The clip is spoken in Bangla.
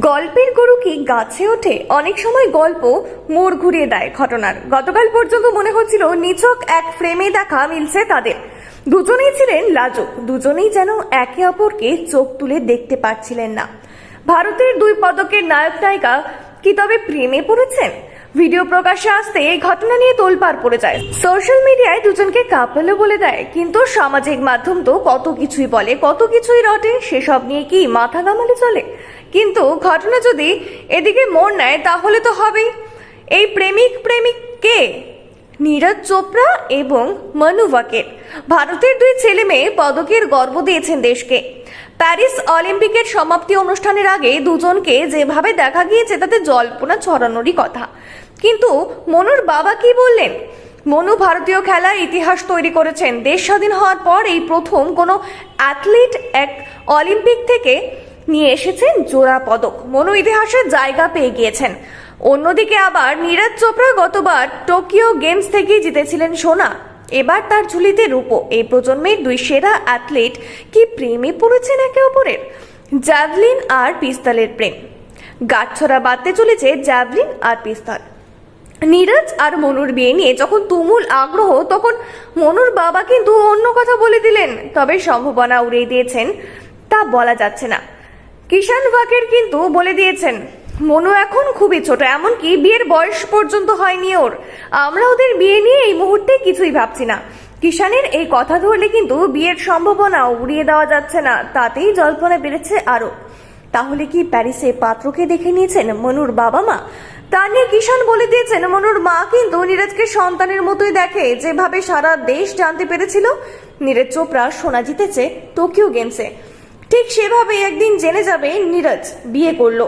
গল্পের গরু কি গাছে ওঠে? অনেক সময় গল্প মোড় ঘুরিয়ে দেয় ঘটনার। গতকাল পর্যন্ত মনে হচ্ছিল নিছক এক ফ্রেমে দেখা মিলছে তাদের। দুজনেই ছিলেন লাজুক। দুজনেই যেন একে অপরকে চোখ তুলে দেখতে পাচ্ছিলেন না। ভারতের দুই পদকের নায়ক নায়িকা কি তবে প্রেমে পড়েছেন? ভিডিও প্রকাশ্যে আসতে এই ঘটনা নিয়ে তোলপাড় পড়ে যায়। সোশ্যাল মিডিয়ায় দুজনকে কাপলও বলে দেয়। কিন্তু সামাজিক মাধ্যম তো কত কিছুই বলে, কত কিছুই রটে, সেসব নিয়ে কি মাথা গামালে চলে? কিন্তু ঘটনা যদি এদিকে মোড় নেয়, তাহলে তো হবেই। এই প্রেমিক প্রেমিক কে? নীরজ চোপড়া এবং মনু ওয়াকের। ভারতের দুই ছেলে মেয়ে পদকের গর্ব দিয়েছেন দেশকে। প্যারিস অলিম্পিকের সমাপ্তি অনুষ্ঠানের আগে দুজনকে যেভাবে দেখা গিয়েছে, তাতে জল্পনা ছড়ানোরই কথা। কিন্তু মনুর বাবা কি বললেন? মনু ভারতীয় খেলার ইতিহাস তৈরি করেছেন। দেশ স্বাধীন হওয়ার পর এই প্রথম কোনো অ্যাথলিট এক অলিম্পিক থেকে নিয়ে এসেছেন জোড়া পদক। মনু ইতিহাসে জায়গা পেয়ে গিয়েছেন। অন্যদিকে আবার নীরজ চোপড়া গতবার টোকিও গেমস থেকেই জিতেছিলেন সোনা। এবার তার ঝুলিতে রূপো। এই প্রজন্মের দুই সেরা অ্যাথলিট কি প্রেমে পড়েছেন একে অপরের? জ্যাভলিন আর পিস্তলের প্রেম। গাছছড়া বাঁধতে চলেছে জ্যাভলিন আর পিস্তল। নীরজ আর মনুর বিয়ে নিয়ে যখন তুমুল আগ্রহ, তখন মনুর বাবা কিন্তু অন্য কথা বলে দিলেন। তবে সম্ভাবনা উড়িয়ে দিয়েছেন, তা বলা যাচ্ছে না। কিষান ভাকের কিন্তু বলে দিয়েছেন, মনু এখন খুবই ছোট, এমনকি বিয়ের বয়স পর্যন্ত হয়নি ওর। আমরা ওদের বিয়ে নিয়ে এই মুহূর্তে কিছুই ভাবছি না। কিষানের এই কথা ধরলে কিন্তু বিয়ের সম্ভাবনা উড়িয়ে দেওয়া যাচ্ছে না, তাতেই জল্পনা বেড়েছে আরও তাহলে কি প্যারিসে পাত্রকে দেখে নিয়েছেন মনুর বাবা মা? তা নিয়ে কিষান বলে দিয়েছেন, মনুর মা কিন্তু নীরজকে সন্তানের মতোই দেখে। যেভাবে সারা দেশ জানতে পেরেছিল, নীরজ চোপড়া সোনা জিতেছে টোকিও গেমসে ঠিক সেভাবে একদিন জেনে যাবে নীরজ বিয়ে করল।